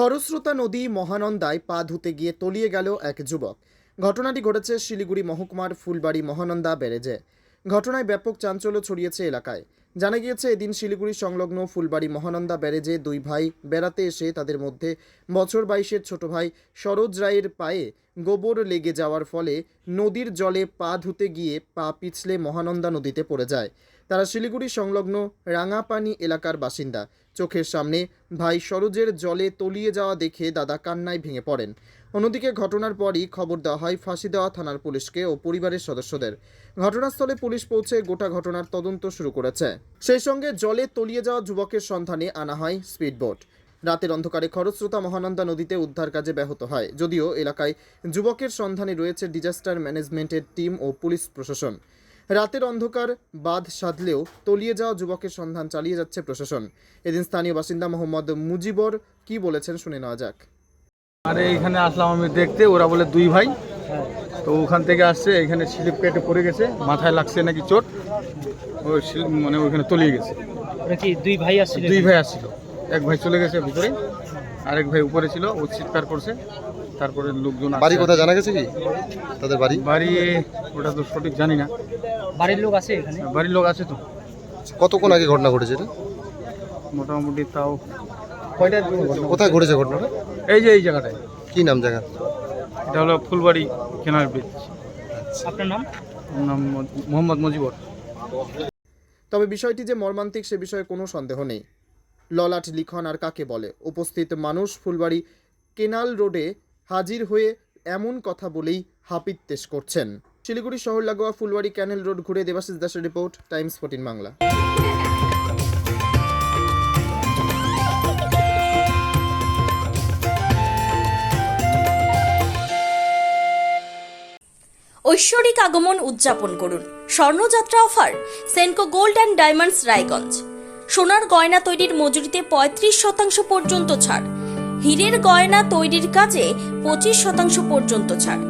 খরস্রোতা নদী মহানন্দায় পা ধুতে গিয়ে তলিয়ে গেল এক যুবক। ঘটনাটি ঘটেছে শিলিগুড়ি মহকুমার ফুলবাড়ি মহানন্দা ব্যারেজে। ঘটনায় ব্যাপক চাঞ্চল্য ছড়িয়েছে এলাকায়। জানা গিয়েছে, এদিন শিলিগুড়ি সংলগ্ন ফুলবাড়ি মহানন্দা ব্যারেজে দুই ভাই বেড়াতে এসে তাদের মধ্যে বছর বাইশের ছোট ভাই সরোজ রায়ের পায়ে গোবর লেগে যাওয়ার ফলে নদীর জলে পা ধুতে গিয়ে পা পিছলে মহানন্দা নদীতে পড়ে যায়। তারা শিলিগুড়ি সংলগ্ন রাঙাপানি এলাকার বাসিন্দা। চোখের সামনে ভাই সরোজের জলে তলিয়ে যাওয়া দেখে দাদা কান্নায় ভেঙে পড়েন। অন্যদিকে ঘটনার পরই খবর দেওয়া হয় ফাঁসি দেওয়া থানার পুলিশকে ও পরিবারের সদস্যদের। ঘটনাস্থলে পুলিশ পৌঁছে গোটা ঘটনার তদন্ত শুরু করেছে। সেই সঙ্গে জলে তলিয়ে যাওয়া যুবকের সন্ধানে আনা হয় স্পিডবোট। রাতের অন্ধকারে খরস্রোতা মহানন্দা নদীতে উদ্ধার কাজে ব্যাহত হয়। যদিও এলাকায় যুবকের সন্ধানে রয়েছে ডিজাস্টার ম্যানেজমেন্টের টিম ও পুলিশ প্রশাসন। রাতের অন্ধকার বাঁধ সাধলেও তলিয়ে যাওয়া যুবকের সন্ধান চালিয়ে যাচ্ছে প্রশাসন। এদিন স্থানীয় বাসিন্দা মোহাম্মদ মুজিবর কি বলেছেন শুনে নেওয়া যাক। আরে এখানে আসলাম আমি দেখতে ওরা বলে দুই ভাই। তো ওখান থেকে আসছে এখানে স্লিপ কেটে পড়ে গেছে মাথায় লাগছে নাকি চোট। ওই মানে ওইখানে তলিয়ে গেছে। ওরা দুই ভাই আসছিল? দুই ভাই আসছিল। এক ভাই চলে গেছে ভিতরে আরেক ভাই উপরে ছিল ও চিৎকার করছে। তারপরে লোকজন বাড়ি কোথায় জানা গেছে কি? তাদের বাড়ি? বাড়ি ওটা তো সঠিক জানি না। বাড়ির লোক আছে এখানে? বাড়ির লোক আছে তো। কতক্ষণ আগে ঘটনা ঘটেছে এটা? মোটামুটি তাও কয়টার কোথায় ঘটেছে ঘটনাটা? এই যে এই জায়গাটায়। কি নাম জায়গা এটা হলো ফুলবাড়ি কেনার ব্রিজ। আপনার নাম? নাম মোহাম্মদ মুজিবর। তবে বিষয়টি যে মর্মান্তিক সে বিষয়ে কোনো সন্দেহ নেই। ললাট লিখন আর কাকে বলে? উপস্থিত মানুষ ফুলবাড়ি কেনাল রোডে হাজির হয়ে এমন কথা বলেই হাপিত্তেশ করছেন। শিলিগুড়ি শহর লাগোয়া ফুলবাড়ি ক্যানেল রোড ঘুরে দেবাশিস দাসের রিপোর্ট, টাইমস ফোর্টিন বাংলা। ঐশ্বরিক আগমন উদযাপন করুন। স্বর্ণযাত্রা offer, Senco gold and diamonds Raiganj. সোনার গয়না তৈরির মজুরিতে পঁয়ত্রিশ শতাংশ পর্যন্ত ছাড়। হীরের গয়না তৈরির কাজে পঁচিশ শতাংশ পর্যন্ত ছাড়।